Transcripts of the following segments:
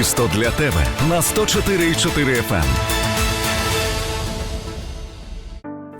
Місто для тебе на 104,4 FM.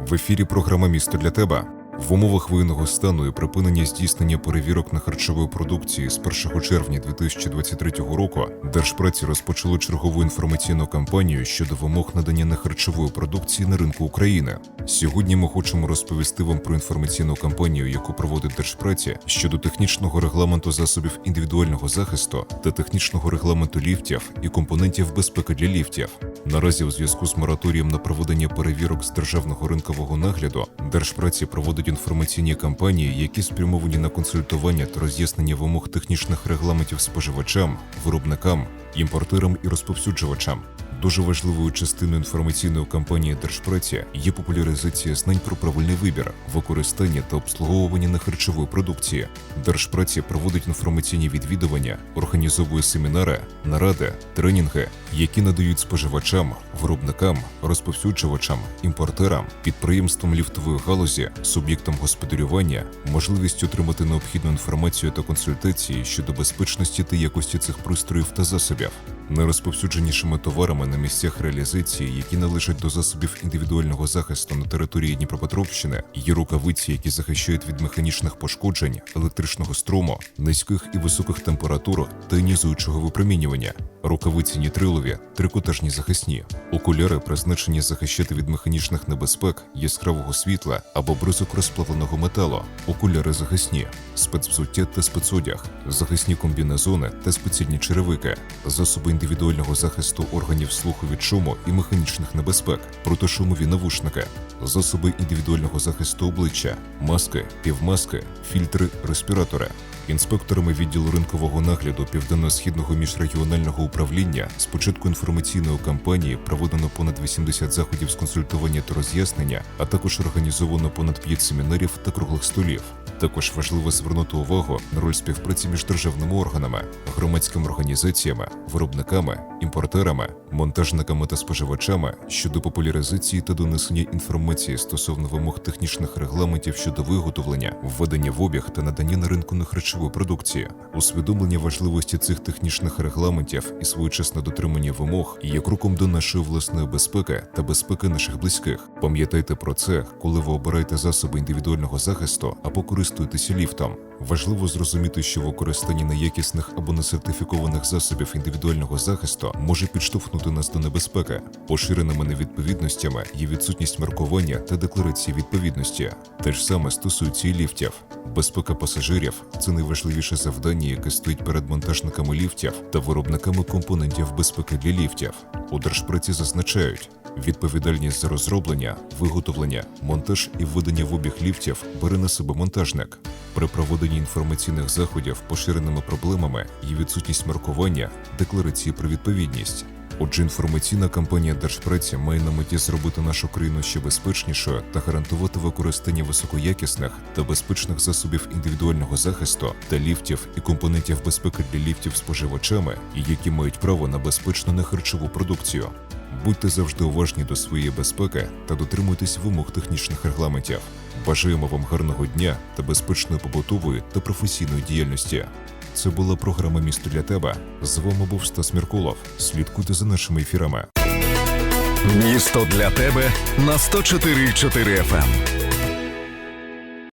В ефірі програма Місто для тебе. В умовах воєнного стану і припинення здійснення перевірок на харчової продукції з 1 червня 2023 року Держпраці розпочало чергову інформаційну кампанію щодо вимог надання нехарчової продукції на ринку України. Сьогодні ми хочемо розповісти вам про інформаційну кампанію, яку проводить Держпраці щодо технічного регламенту засобів індивідуального захисту та технічного регламенту ліфтів і компонентів безпеки для ліфтів. Наразі, у зв'язку з мораторієм на проведення перевірок з державного ринкового нагляду, Держпраці проводить інформаційні кампанії, які спрямовані на консультування та роз'яснення вимог технічних регламентів споживачам, виробникам, імпортерам і розповсюджувачам. Дуже важливою частиною інформаційної кампанії Держпраці є популяризація знань про правильний вибір, використання та обслуговування нехарчової продукції. Держпраці проводить інформаційні відвідування, організовує семінари, наради, тренінги, які надають споживачам, виробникам, розповсюджувачам, імпортерам, підприємствам ліфтової галузі, суб'єктам господарювання можливість отримати необхідну інформацію та консультації щодо безпечності та якості цих пристроїв та засобів. Найрозповсюдженішими товарами на місцях реалізації, які належать до засобів індивідуального захисту на території Дніпропетровщини, є рукавиці, які захищають від механічних пошкоджень, електричного струму, низьких і високих температур та інізуючого випромінювання, рукавиці нітрилові, трикотажні захисні, окуляри призначені захищати від механічних небезпек, яскравого світла або бризок розплавленого металу, окуляри захисні, спецвзуття та спецодяг, захисні комбінезони та спеціальні черевики, засоби індивідуального захисту органів слуху від шуму і механічних небезпек, протишумові навушники, засоби індивідуального захисту обличчя, маски, півмаски, фільтри, респіратори. Інспекторами відділу ринкового нагляду Південно-східного міжрегіонального управління з початку інформаційної кампанії проведено понад 80 заходів з консультування та роз'яснення, а також організовано понад 5 семінарів та круглих столів. Також важливо звернути увагу на роль співпраці між державними органами, громадськими організаціями, виробниками, імпортерами, монтажниками та споживачами щодо популяризації та донесення інформації стосовно вимог технічних регламентів щодо виготовлення, введення в обіг та надання на ринку нехарчової продукції, усвідомлення важливості цих технічних регламентів і своєчасне дотримання вимог є кроком до нашої власної безпеки та безпеки наших близьких. Пам'ятайте про це, коли ви обираєте засоби індивідуального захисту або користуєтеся ліфтом. Важливо зрозуміти, що використання неякісних або несертифікованих засобів індивідуального захисту може підштовхнути нас до небезпеки. Поширеними невідповідностями є відсутність маркування та декларації відповідності. Те ж саме стосується і ліфтів. Безпека пасажирів це найважливіше завдання, яке стоїть перед монтажниками ліфтів та виробниками компонентів безпеки для ліфтів. У держпраці зазначають. Відповідальність за розроблення, виготовлення, монтаж і введення в обіг ліфтів бере на себе монтажник. При проведенні інформаційних заходів поширеними проблемами є відсутність маркування, декларації про відповідність. Отже, інформаційна кампанія Держпраці має на меті зробити нашу країну ще безпечнішою та гарантувати використання високоякісних та безпечних засобів індивідуального захисту та ліфтів і компонентів безпеки для ліфтів споживачами, які мають право на безпечну нехарчову продукцію. Будьте завжди уважні до своєї безпеки та дотримуйтесь вимог технічних регламентів. Бажаємо вам гарного дня та безпечної побутової та професійної діяльності. Це була програма Місто для тебе. З вами був Стас Міркулов. Слідкуйте за нашими ефірами. Місто для тебе на 104,4 FM.